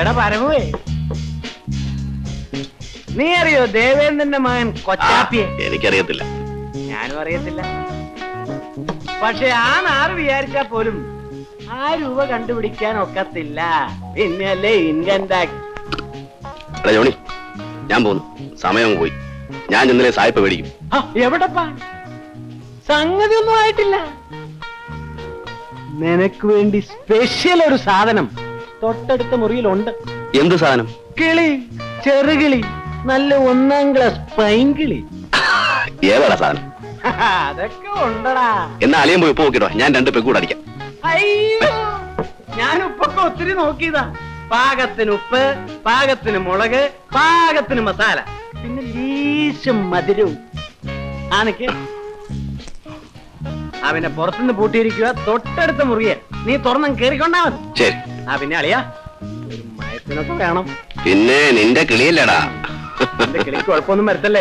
എടാ പരമുവേ. നീ അറിയോ ദേവേന്ദ്രന്റെ മകൻ കൊച്ചാപ്പിയെ? എനിക്കറിയത്തില്ല. ഞാനും അറിയത്തില്ല. പക്ഷെ ആ നാറ് വിചാരിച്ചാ പോലും ആ രൂപ കണ്ടുപിടിക്കാൻ ഒക്കത്തില്ല. പിന്നെയല്ലേ ഇൻകം ടാക്സ് എടാ ജോണി ഞാൻ പോകുന്നു സമയം അങ്ങ് പോയി. ഞാൻ ഇന്നലെ സായിപ്പ് മേടിക്കും. ആ, എവിടെപ്പാ? സംഗതി ഒന്നും ആയിട്ടില്ല. നിനക്ക് വേണ്ടി സ്പെഷ്യൽ ഒരു സാധനം തൊട്ടടുത്ത മുറിയിലുണ്ട്. എന്ത് സാധനം? കിളി ചെറുകിളി നല്ല ഒന്നാം ക്ലാസ് പൈങ്കിളി. ഏതാടാ സാധനം? അതൊക്കെ ഉണ്ടടാ. എന്നാ അളിയൻ പോയി ഉപ്പ് നോക്കിട്ടോ ഞാൻ രണ്ട് പെക്കൂടെ അടിക്കാം. അയ്യോ ഞാൻ ഉപ്പൊക്കെ ഒത്തിരി നോക്കിയതാ. പാകത്തിന് ഉപ്പ് പാകത്തിന് മുളക് പാകത്തിന് മസാല. പിന്നെ ലീശം മധുരവും. ആനക്ക് അവനെ പുറത്തുനിന്ന് പൂട്ടിയിരിക്കുക തൊട്ടടുത്ത മുറിയെ. നീ തുറന്നും കേറിക്കൊണ്ടാ മതി. ശരി. ആ പിന്നെ അളിയാ ഒരു മയത്തിനൊക്കെ വേണം. പിന്നെ നിന്റെ കിളിയല്ലടാ. കിളിക്ക് കുഴപ്പമൊന്നും വരത്തല്ലേ?